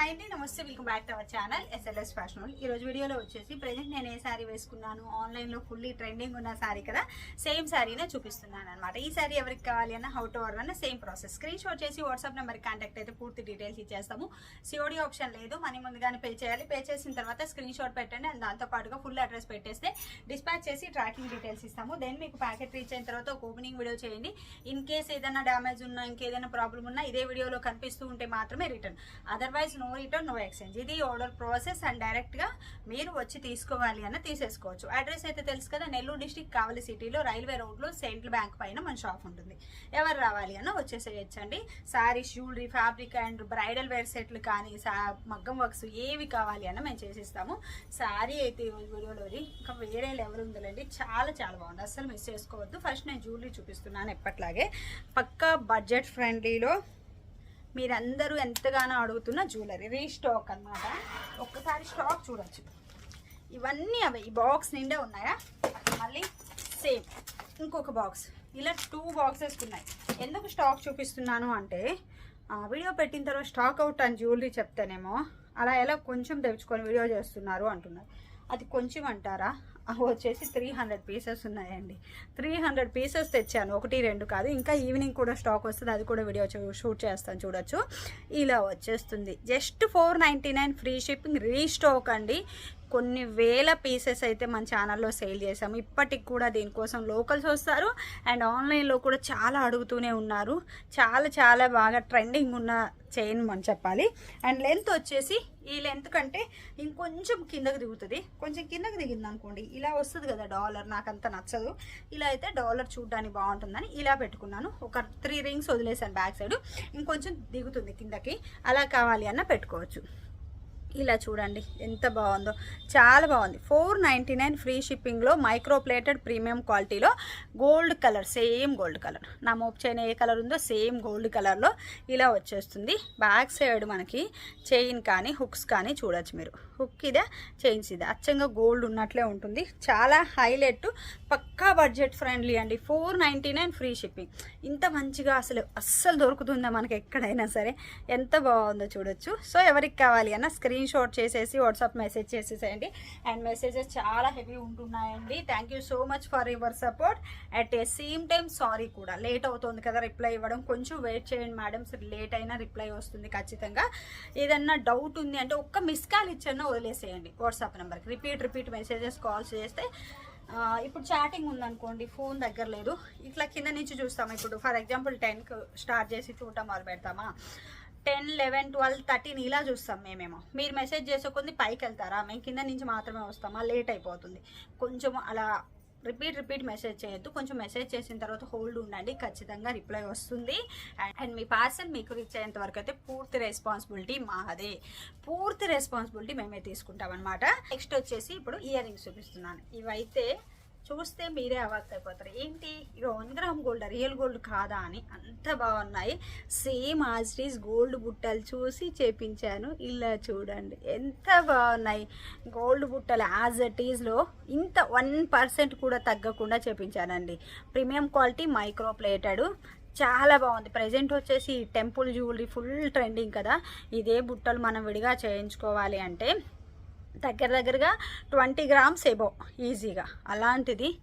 Hi అండి నమస్తే welcome back to our channel S L S fashion ఈ రోజు వీడియోలో వచ్చేసి ప్రెజెంట్ నేను ఏ శారీ వేసుకున్నాను ఆన్లైన్లో ఫుల్లీ ట్రెండింగ్ ఉన్న శారీ కదా సేమ్ శారీనే చూపిస్తున్నాను అనమాట ఈ శారీ ఎవరికి కావాలి అన్న హౌ టు ఆర్డర్ అన్న సేమ్ ప్రాసెస్ స్క్రీన్ షాట్ చేసి వాట్సాప్ నెంబర్కి కాంటాక్ట్ అయితే పూర్తి డీటెయిల్స్ ఇచ్చేస్తాము. సిఓడి ఆప్షన్ లేదు మనీ ముందుగానే పే చేయాలి. పే చేసిన తర్వాత స్క్రీన్ షాట్ పెట్టండి అండ్ దాంతో పాటుగా ఫుల్ అడ్రస్ పెట్టేస్తే డిస్పాచ్ చేసి ట్రాకింగ్ డీటెయిల్స్ ఇస్తాము. దెన్ మీకు ప్యాకెట్ రీచ్ అయిన తర్వాత ఒక ఓపెనింగ్ వీడియో చేయండి. ఇన్ కేస్ ఏదైనా డ్యామేజ్ ఉన్నా ఇంకేదైనా ప్రాబ్లం ఉన్నా ఇదే వీడియోలో కనిపిస్తూ ఉంటే మాత్రమే return otherwise no no return no exchange. ఇది ఆర్డర్ ప్రాసెస్ అండ్ డైరెక్ట్గా మీరు వచ్చి తీసుకోవాలి అన్న తీసేసుకోవచ్చు. అడ్రస్ అయితే తెలుసు కదా నెల్లూరు డిస్టిక్ కావలి సిటీలో రైల్వే రోడ్లో సెంట్రల్ బ్యాంక్ పైన మన షాప్ ఉంటుంది. ఎవరు రావాలి అన్న వచ్చేసేయచ్చండి. Saris jewellery fabric and bridal wear సెట్లు కానీ సా మగ్గం వర్క్స్ ఏవి కావాలి అన్న మేము చేసిస్తాము. శారీ అయితే వీడియోలోది ఇంకా వేరే లెవెల్ ఉందండి చాలా చాలా బాగుంది. అస్సలు మిస్ చేసుకోవద్దు. ఫస్ట్ నేను జ్యువెలరీ చూపిస్తున్నాను ఎప్పట్లాగే. పక్కా బడ్జెట్ ఫ్రెండ్లీలో మీరందరూ ఎంతగానో అడుగుతున్న జ్యువెలరీ రీస్టాక్ అన్నమాట. ఒక్కసారి స్టాక్ చూడొచ్చు. ఇవన్నీ అవే ఈ బాక్స్ నిండే ఉన్నాయా? మళ్ళీ సేమ్ ఇంకొక బాక్స్ ఇలా టూ బాక్సెస్ ఉన్నాయి. ఎందుకు స్టాక్ చూపిస్తున్నాను అంటే వీడియో పెట్టిన తర్వాత స్టాక్ అవుట్ అని జ్యువెలరీ చెప్తేనేమో అలా ఎలా కొంచెం తెచ్చుకొని వీడియో చేస్తున్నారు అంటున్నారు. అది కొంచెం అంటారా? అవి వచ్చేసి త్రీ హండ్రెడ్ పీసెస్ ఉన్నాయండి. త్రీ హండ్రెడ్ పీసెస్ తెచ్చాను. ఒకటి రెండు కాదు. ఇంకా ఈవినింగ్ కూడా స్టాక్ వస్తుంది. అది కూడా వీడియో షూట్ చేస్తాను చూడొచ్చు. ఇలా వచ్చేస్తుంది. Just four ninety nine free shipping restock అండి. కొన్ని వేల పీసెస్ అయితే మన ఛానల్లో సేల్ చేసాము ఇప్పటికి కూడా దీనికోసం లోకల్స్ వస్తారు. అండ్ ఆన్లైన్లో కూడా చాలా అడుగుతూనే ఉన్నారు. చాలా చాలా బాగా ట్రెండింగ్ ఉన్న చైన్ అని చెప్పాలి. అండ్ లెంత్ వచ్చేసి ఈ లెంత్ కంటే ఇంకొంచెం కిందకి దిగుతుంది. కొంచెం కిందకి దిగింది అనుకోండి ఇలా వస్తుంది కదా డాలర్ నాకు అంత నచ్చదు. ఇలా అయితే డాలర్ చూడడానికి బాగుంటుందని ఇలా పెట్టుకున్నాను. ఒక త్రీ రింగ్స్ వదిలేసాను బ్యాక్ సైడ్ ఇంకొంచెం దిగుతుంది కిందకి. అలా కావాలి అన్న పెట్టుకోవచ్చు. ఇలా చూడండి ఎంత బాగుందో. చాలా బాగుంది. ఫోర్ నైంటీ నైన్ ఫ్రీ షిప్పింగ్లో మైక్రోప్లేటెడ్ ప్రీమియం క్వాలిటీలో gold colour same gold colour. నా మోప్ చైన్ ఏ కలర్ ఉందో సేమ్ గోల్డ్ కలర్లో ఇలా వచ్చేస్తుంది. బ్యాక్ సైడ్ మనకి చైన్ కానీ హుక్స్ కానీ చూడొచ్చు మీరు. హుక్ ఇదే చైన్స్ ఇదే. అచ్చంగా గోల్డ్ ఉన్నట్లే ఉంటుంది. చాలా హైలైట్ పక్కా బడ్జెట్ ఫ్రెండ్లీ అండి. Four ninety nine free shipping. ఇంత మంచిగా అసలు అస్సలు దొరుకుతుందా మనకి ఎక్కడైనా సరే? ఎంత బాగుందో చూడొచ్చు. సో ఎవరికి కావాలి అన్న స్క్రీన్ షాట్ చేసేసి వాట్సాప్ మెసేజ్ చేసేసేయండి. అండ్ మెసేజెస్ చాలా హెవీ ఉంటున్నాయండి. Thank you so much for your support. At a same time sorry కూడా. లేట్ అవుతుంది కదా రిప్లై ఇవ్వడం. కొంచెం వెయిట్ చేయండి మేడం. లేట్ అయినా రిప్లై వస్తుంది ఖచ్చితంగా. ఏదన్నా డౌట్ ఉంది అంటే ఒక్క మిస్ కాల్ ఇచ్చన్నా వదిలేసేయండి. వాట్సాప్ నెంబర్కి. రిపీట్ రిపీట్ మెసేజెస్ కాల్స్ చేస్తే ఇప్పుడు చాటింగ్ ఉందనుకోండి ఫోన్ దగ్గర లేదు. ఇట్లా కింద నుంచి చూస్తాం ఇప్పుడు ఫర్ ఎగ్జాంపుల్ టెన్కి స్టార్ట్ చేసి చూడటం మొదలు పెడతామా టెన్ లెవెన్ ట్వెల్వ్ థర్టీన్ ఇలా చూస్తాం మేమేమో. మీరు మెసేజ్ చేసే కొద్ది పైకి వెళ్తారా? మేము కింద నుంచి మాత్రమే వస్తామా? లేట్ అయిపోతుంది. కొంచెం అలా రిపీట్ రిపీట్ మెసేజ్ చేయొద్దు. కొంచెం మెసేజ్ చేసిన తర్వాత హోల్డ్ ఉండండి. ఖచ్చితంగా రిప్లై వస్తుంది. అండ్ అండ్ మీ పార్సల్ మీకు రీచ్ అయ్యేంత వరకు అయితే పూర్తి రెస్పాన్సిబిలిటీ మాదే. పూర్తి రెస్పాన్సిబిలిటీ మేమే తీసుకుంటాం అనమాట నెక్స్ట్ వచ్చేసి ఇప్పుడు ఇయర్ రింగ్స్ చూపిస్తున్నాను. ఇవైతే చూస్తే మీరే అవాక్ అయిపోతారు ఏంటి? ఇవి one gram gold real gold కాదా అని అంత బాగున్నాయి. సేమ్ ఆజ్రీస్ గోల్డ్ బుట్టలు చూసి చేపించాను. ఇలా చూడండి ఎంత బాగున్నాయి. గోల్డ్ బుట్టలు యాజ్ ఇట్ ఈజ్లో ఇంత వన్ పర్సెంట్ కూడా తగ్గకుండా చేపించానండి. Premium quality micro plated. చాలా బాగుంది. ప్రజెంట్ వచ్చేసి టెంపుల్ జ్యువెలరీ ఫుల్ ట్రెండింగ్ కదా. ఇదే బుట్టలు మనం విడిగా చేయించుకోవాలి అంటే దగ్గర దగ్గరగా ట్వంటీ గ్రామ్స్ ఎబో ఈజీగా. అలాంటిది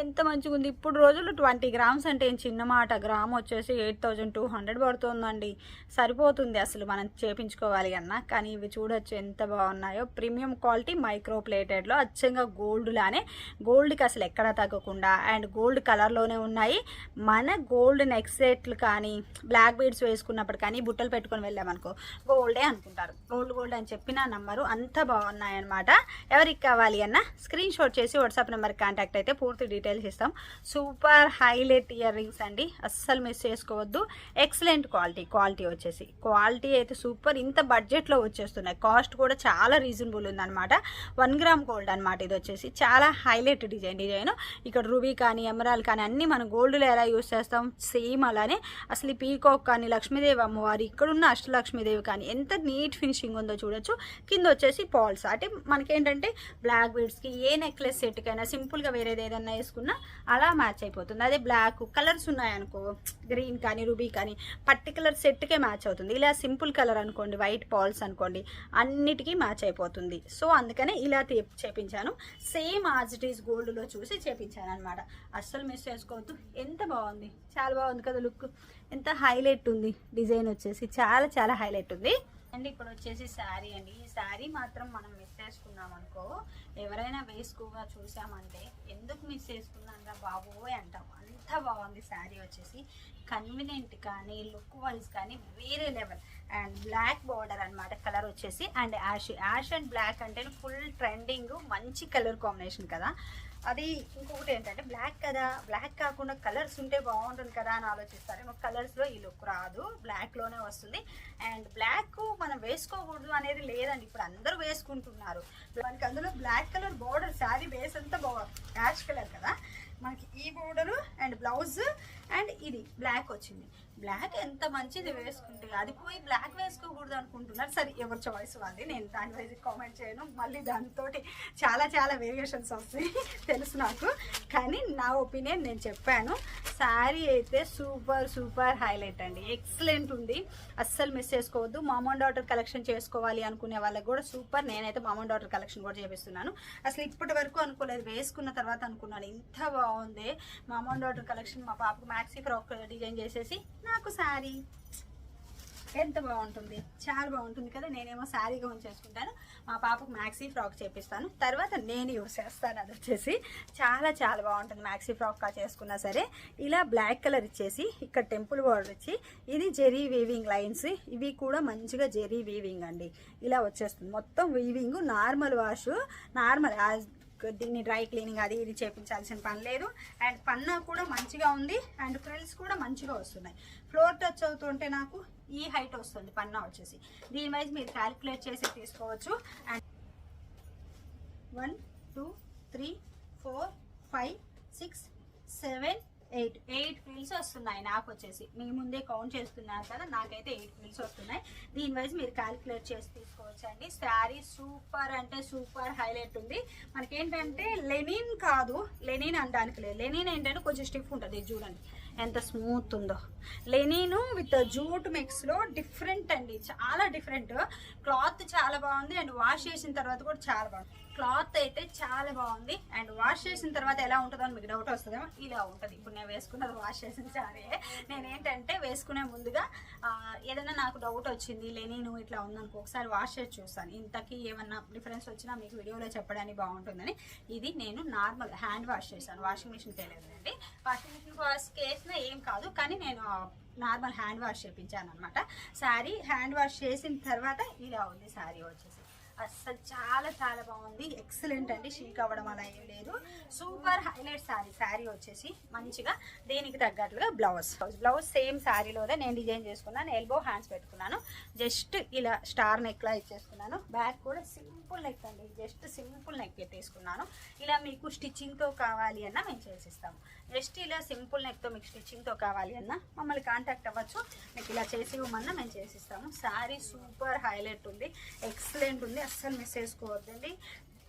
ఎంత మంచిగా ఉంది ఇప్పుడు రోజులు ట్వంటీ గ్రామ్స్ అంటే ఏం చిన్న మాట. గ్రామ్ వచ్చేసి ఎయిట్ థౌజండ్ టూ హండ్రెడ్ పడుతుందండి. సరిపోతుంది అసలు మనం చేపించుకోవాలి అన్న. కానీ ఇవి చూడొచ్చు ఎంత బాగున్నాయో. ప్రీమియం క్వాలిటీ మైక్రో ప్లేటెడ్లో అచ్చంగా గోల్డ్ లానే. గోల్డ్కి అసలు ఎక్కడ తగ్గకుండా. అండ్ గోల్డ్ కలర్లోనే ఉన్నాయి. మన గోల్డ్ నెక్ సెట్లు కానీ బ్లాక్ బీడ్స్ వేసుకున్నప్పుడు కానీ బుట్టలు పెట్టుకొని వెళ్ళామనుకో గోల్డే అనుకుంటారు. గోల్డ్ గోల్డ్ అని చెప్పిన నంబరు అంత బాగున్నాయన్నమాట. ఎవరికి కావాలి అన్న స్క్రీన్ షాట్ చేసి వాట్సాప్ నెంబర్ కాంటాక్ట్ అయితే పూర్తి డీటెయిల్స్ ఇస్తాం సూపర్ హైలైట్ ఇయర్ రింగ్స్ అండి. అస్సలు మిస్ చేసుకోవద్దు. ఎక్సలెంట్ క్వాలిటీ క్వాలిటీ వచ్చేసి. క్వాలిటీ అయితే సూపర్ ఇంత బడ్జెట్లో వచ్చేస్తున్నాయి. కాస్ట్ కూడా చాలా రీజనబుల్ ఉందన్నమాట. వన్ గ్రామ్ గోల్డ్ అనమాట ఇది వచ్చేసి. చాలా హైలైట్ డిజైన్ డిజైన్ ఇక్కడ రూబీ కానీ ఎమరాల్ కానీ అన్నీ మనం గోల్డ్లో ఎలా యూస్ చేస్తాం? సేమ్ అలానే. అసలు ఈ పీకాక్ కానీ లక్ష్మీదేవి అమ్మవారు ఇక్కడున్న అష్టలక్ష్మీదేవి కానీ ఎంత నీట్ ఫినిషింగ్ ఉందో చూడొచ్చు. కింద వచ్చేసి పాల్స్ అంటే మనకేంటంటే బ్లాక్ బీడ్స్కి ఏ నెక్లెస్ సెట్కైనా సింపుల్గా వేరేది ఏదైనా వేసుకుంటే వేసుకున్నా అలా మ్యాచ్ అయిపోతుంది. అదే బ్లాక్ కలర్స్ ఉన్నాయనుకో గ్రీన్ కానీ రూబీ కానీ పర్టికులర్ సెట్కే మ్యాచ్ అవుతుంది. ఇలా సింపుల్ కలర్ అనుకోండి వైట్ పాల్స్ అనుకోండి అన్నిటికీ మ్యాచ్ అయిపోతుంది. సో అందుకనే ఇలా చేపించాను. సేమ్ ఆజిటీస్ గోల్డ్లో చూసి చేపించాను అనమాట అస్సలు మిస్ చేసుకోవద్దు. ఎంత బాగుంది. చాలా బాగుంది కదా లుక్ ఎంత హైలైట్ ఉంది. డిజైన్ వచ్చేసి చాలా చాలా హైలైట్ ఉంది. అండ్ ఇప్పుడు వచ్చేసి శారీ అండి. ఈ శారీ మాత్రం మనం మిస్ చేసుకున్నాం అనుకో ఎవరైనా వేసుకోగా చూసామంటే ఎందుకు మిస్ చేసుకున్నాంగా బాబోయ్ అంటాం. అంత బాగుంది శారీ వచ్చేసి. కన్వీనియంట్ కానీ లుక్ వైజ్ కానీ వేరే లెవెల్. అండ్ బ్లాక్ బార్డర్ అన్నమాట కలర్ వచ్చేసి. And ash ash and black అంటే ఫుల్ ట్రెండింగ్ మంచి కలర్ కాంబినేషన్ కదా. అది ఇంకొకటి ఏంటంటే బ్లాక్ కదా బ్లాక్ కాకుండా కలర్స్ ఉంటే బాగుంటుంది కదా అని ఆలోచిస్తారేమో కలర్స్లో ఈ లుక్ రాదు బ్లాక్లోనే వస్తుంది. అండ్ బ్లాక్ మనం వేసుకోకూడదు అనేది లేదండి. ఇప్పుడు అందరూ వేసుకుంటున్నారు. మనకి అందులో black colour border sari base అంతా బాగుంది యాష్ కలర్ కదా. మనకి ఈ బోర్డరు అండ్ బ్లౌజ్ అండ్ ఇది బ్లాక్ వచ్చింది. బ్లాక్ ఎంత మంచిది వేసుకుంటే అది పోయి బ్లాక్ వేసుకోకూడదు అనుకుంటున్నారు. సరే ఎవరి చాయిస్ వాళ్ళది. నేను దాని వైజ్ కామెంట్ చేయను. మళ్ళీ దానితో చాలా చాలా వేరియేషన్స్ వస్తాయి. తెలుసు నాకు. కానీ నా ఒపీనియన్ నేను చెప్పాను. శారీ అయితే సూపర్ సూపర్ హైలైట్ అండి. ఎక్సలెంట్ ఉంది. అస్సలు మిస్ చేసుకోవద్దు. మామన్ డాటర్ కలెక్షన్ చేసుకోవాలి అనుకునే వాళ్ళకి కూడా సూపర్. నేనైతే మామన్ డాటర్ కలెక్షన్ కూడా చేపిస్తున్నాను. అసలు ఇప్పటి వరకు అనుకోలేదు. వేసుకున్న తర్వాత అనుకున్నాను. ఇంత బాగుంది. మామన్ డాటర్ కలెక్షన్ మా పాపకు మ్యాక్సీ ఫ్రాక్ డిజైన్ చేసేసి నాకు శారీ. ఎంత బాగుంటుంది? చాలా బాగుంటుంది కదా. నేనేమో శారీగా ఉంచేసుకుంటాను. మా పాపకు మ్యాక్సీ ఫ్రాక్ చేపిస్తాను. తర్వాత నేను యూస్ చేస్తాను అది వచ్చేసి. చాలా చాలా బాగుంటుంది మ్యాక్సీ ఫ్రాక్గా చేసుకున్నా సరే. ఇలా బ్లాక్ కలర్ ఇచ్చేసి ఇక్కడ టెంపుల్ బార్డర్ ఇచ్చి ఇది జెరీ వీవింగ్ లైన్స్ ఇవి కూడా మంచిగా జెరీ వీవింగ్ అండి. ఇలా వచ్చేస్తుంది. మొత్తం వీవింగ్ నార్మల్ వాష్ నార్మల్ దీన్ని డ్రై క్లీనింగ్ అది ఇది చేయించాల్సిన పని లేదు. అండ్ పన్నా కూడా మంచిగా ఉంది. అండ్ ఫ్రిల్స్ కూడా మంచిగా వస్తున్నాయి. ఫ్లోర్ టచ్ అవుతుంటే నాకు ఈ హైట్ వస్తుంది పన్నా వచ్చేసి. దీని వైజ్ మీరు క్యాలిక్యులేట్ చేసి తీసుకోవచ్చు. And one two three four five six seven eight eight feels వస్తున్నాయి నాకు వచ్చేసి. మీ ముందే కౌంట్ చేస్తున్నాను కదా నాకైతే ఎయిట్ ఫీల్స్ వస్తున్నాయి. దీని వైజ్ మీరు క్యాలిక్యులేట్ చేసి తీసుకోవచ్చు అండి శారీ సూపర్ అంటే సూపర్ హైలైట్ ఉంది. మనకేంటంటే లెనిన్ కాదు లెనిన్ అనడానికి లేదు. లెనిన్ ఏంటంటే కొంచెం స్టిఫ్ ఉంటుంది చూడండి. ఎంత స్మూత్ ఉందో. లెనిన్ విత్ జూట్ మిక్స్లో డిఫరెంట్ అండి. చాలా డిఫరెంట్ క్లాత్ చాలా బాగుంది అండ్ వాష్ చేసిన తర్వాత కూడా చాలా బాగుంది. క్లాత్ అయితే చాలా బాగుంది. అండ్ వాష్ చేసిన తర్వాత ఎలా ఉంటుందో అని మీకు డౌట్ వస్తుందేమో ఇలా ఉంటుంది. ఇప్పుడు నేను వేసుకున్నది వాష్ చేసిన సారీ నేనేంటంటే వేసుకునే ముందుగా ఏదైనా నాకు డౌట్ వచ్చింది లెనిన్ ఇట్లా ఉందనుకో ఒకసారి వాష్ చేసి చూస్తాను. ఇంతకీ ఏమన్నా డిఫరెన్స్ వచ్చినా మీకు వీడియోలో చెప్పడానికి బాగుంటుందని. ఇది నేను నార్మల్ హ్యాండ్ వాష్ చేశాను. వాషింగ్ మిషన్కి వెళ్ళలేదండి వాషింగ్ మిషన్ వాష్ చేసినా ఏం కాదు కానీ నేను నార్మల్ హ్యాండ్ వాష్ చేయించాను అనమాట శారీ హ్యాండ్ వాష్ చేసిన తర్వాత ఇలా ఉంది శారీ వచ్చేసి. అస్సలు చాలా చాలా బాగుంది. ఎక్సలెంట్ అండి. షీక్ అవ్వడం అలా ఏం లేదు. సూపర్ హైలైట్ శారీ శారీ వచ్చేసి మంచిగా దేనికి తగ్గట్లుగా బ్లౌజ్ బ్లౌజ్ సేమ్ శారీలోనే నేను డిజైన్ చేసుకున్నాను. ఎల్బో హ్యాండ్స్ పెట్టుకున్నాను. జస్ట్ ఇలా స్టార్ నెక్లా ఇచ్చేసుకున్నాను. బ్యాక్ కూడా సింపుల్ నెక్ అండి. జస్ట్ సింపుల్ నెక్ పెట్టేసుకున్నాను. ఇలా మీకు స్టిచ్చింగ్తో కావాలి అన్నా మేము చేసిస్తాము. జస్ట్ ఇలా సింపుల్ నెక్తో మీకు స్టిచ్చింగ్తో కావాలి అన్నా మమ్మల్ని కాంటాక్ట్ అవ్వచ్చు. మీకు ఇలా చేసి ఇవ్వమన్నా మేము చేసిస్తాము. శారీ సూపర్ హైలైట్ ఉంది. ఎక్సలెంట్ ఉంది. అస్సలు మిస్ చేసుకోవద్దండి.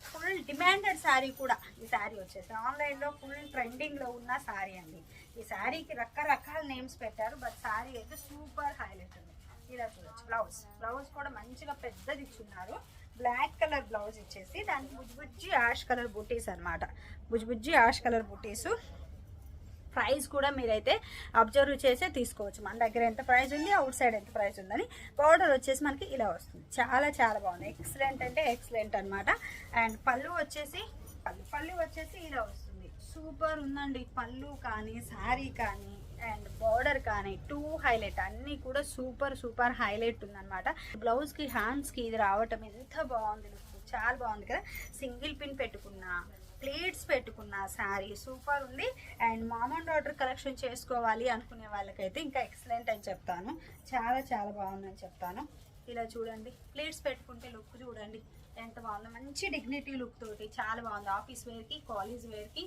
ఫుల్ డిమాండెడ్ శారీ కూడా. ఈ శారీ వచ్చేసి ఆన్లైన్లో ఫుల్ ట్రెండింగ్లో ఉన్న శారీ అండి. ఈ శారీకి రకరకాల నేమ్స్ పెట్టారు బట్ శారీ అయితే సూపర్ హైలైట్ ఉంది. ఇలా చూడొచ్చు. బ్లౌజ్ బ్లౌజ్ కూడా మంచిగా పెద్దది ఇచ్చున్నారు. బ్లాక్ కలర్ బ్లౌజ్ ఇచ్చేసి దానికి బుజ్జి బుజ్జి యాష్ కలర్ బుటీస్ అనమాట బుజ్జి బుజ్జి యాష్ కలర్ బుటీసు ప్రైస్ కూడా మీరైతే అబ్జర్వ్ చేసే తీసుకోవచ్చు. మన దగ్గర ఎంత ప్రైస్ ఉంది అవుట్ సైడ్ ఎంత ప్రైస్ ఉందని పౌడర్ వచ్చేసి మనకి ఇలా వస్తుంది. చాలా చాలా బాగుంది. ఎక్సలెంట్ అంటే ఎక్సలెంట్ అనమాట అండ్ పళ్ళు వచ్చేసి పళ్ళు పళ్ళు వచ్చేసి ఇలా వస్తుంది. సూపర్ ఉందండి. పళ్ళు కానీ శారీ కానీ అండ్ బార్డర్ కానీ టూ హైలైట్ అన్నీ కూడా సూపర్ సూపర్ హైలైట్ ఉందన్నమాట. బ్లౌజ్కి హ్యాండ్స్కి ఇది రావటం ఎంత బాగుంది లుక్ చాలా బాగుంది కదా. సింగిల్ పిన్ పెట్టుకున్నా ప్లేట్స్ పెట్టుకున్న శారీ సూపర్ ఉంది. అండ్ మామూలు ఆర్డర్ కలెక్షన్ చేసుకోవాలి అనుకునే వాళ్ళకైతే ఇంకా ఎక్సలెంట్ అని చెప్తాను. చాలా చాలా బాగుందని చెప్తాను. ఇలా చూడండి. ప్లేట్స్ పెట్టుకుంటే లుక్ చూడండి. ఎంత బాగుందో. మంచి డిగ్నిటీ లుక్ తోటి చాలా బాగుంది. ఆఫీస్ వేర్కి కాలేజ్ వేర్కి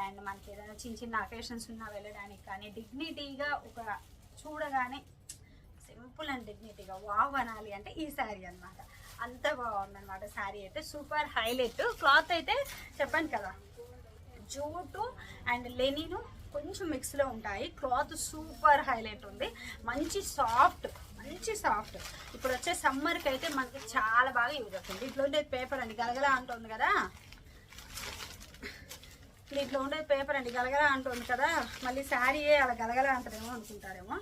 అండ్ మనకి ఏదైనా చిన్న చిన్న అకేషన్స్ ఉన్నా వెళ్ళడానికి కానీ డిగ్నిటీగా ఒక చూడగానే సింపుల్ అండ్ డిగ్నిటీగా వావ్ అనాలి అంటే ఈ శారీ అన్నమాట. అంత బాగుందన్నమాట శారీ అయితే. Super highlight. క్లాత్ అయితే చెప్పాను కదా జూటు అండ్ లెనిను కొంచెం మిక్స్లో ఉంటాయి. క్లాత్ సూపర్ హైలైట్ ఉంది. మంచి సాఫ్ట్ మంచి సాఫ్ట్. ఇప్పుడు వచ్చే సమ్మర్కి అయితే మనకి చాలా బాగా యూజ్ అవుతుంది. ఇట్లా ఉండే పేపర్ అండి గలగలా అంటుంది కదా. ఇట్లా ఉండే పేపర్ అండి గలగలా అంటుంది కదా. మళ్ళీ శారీయే అలా గలగలా అంటారేమో అనుకుంటారేమో.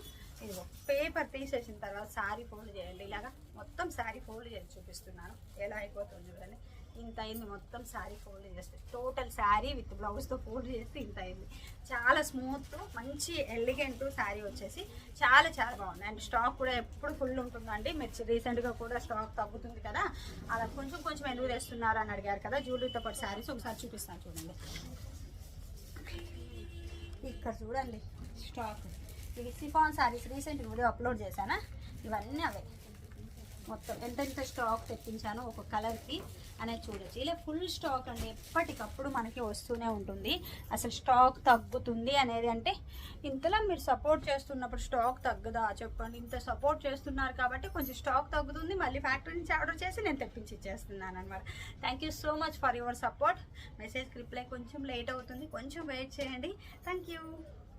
ఇదిగో పేపర్ తీసేసిన తర్వాత శారీ ఫోల్డ్ చేయండి ఇలాగా. మొత్తం శారీ ఫోల్డ్ చేసి చూపిస్తున్నాను. ఎలా అయిపోతుంది చూడండి. ఇంత అయింది మొత్తం శారీ ఫోల్డ్ చేస్తే. టోటల్ శారీ విత్ బ్లౌజ్తో ఫోల్డ్ చేస్తే ఇంత అయింది. చాలా స్మూత్ మంచి ఎలిగెంట్ శారీ వచ్చేసి చాలా చాలా బాగుంది. అండ్ స్టాక్ కూడా ఎప్పుడు ఫుల్ ఉంటుందండి. మీరు రీసెంట్గా కూడా స్టాక్ తగ్గుతుంది కదా. అలా కొంచెం కొంచెం ఎందుకు తెస్తున్నారు అని అడిగారు కదా. జ్యువెలరీతో పాటు శారీస్ ఒకసారి చూపిస్తాను చూడండి. ఇక్కడ చూడండి. స్టాక్ ఇది chiffon saris recent video upload చేశానా? ఇవన్నీ అవే. మొత్తం ఎంతెంత స్టాక్ తెప్పించాను ఒక కలర్కి అనేది చూడొచ్చు. ఇలా ఫుల్ స్టాక్ అండి. ఎప్పటికప్పుడు మనకి వస్తూనే ఉంటుంది. అసలు స్టాక్ తగ్గుతుంది అనేది అంటే ఇంతలా మీరు సపోర్ట్ చేస్తున్నప్పుడు స్టాక్ తగ్గదా చెప్పండి. ఇంత సపోర్ట్ చేస్తున్నారు కాబట్టి కొంచెం స్టాక్ తగ్గుతుంది. మళ్ళీ ఫ్యాక్టరీ నుంచి ఆర్డర్ చేసి నేను తెప్పించి ఇచ్చేస్తున్నాను అనమాట thank you so much for your support మెసేజ్కి reply కొంచెం లేట్ అవుతుంది. కొంచెం వెయిట్ చేయండి. Thank you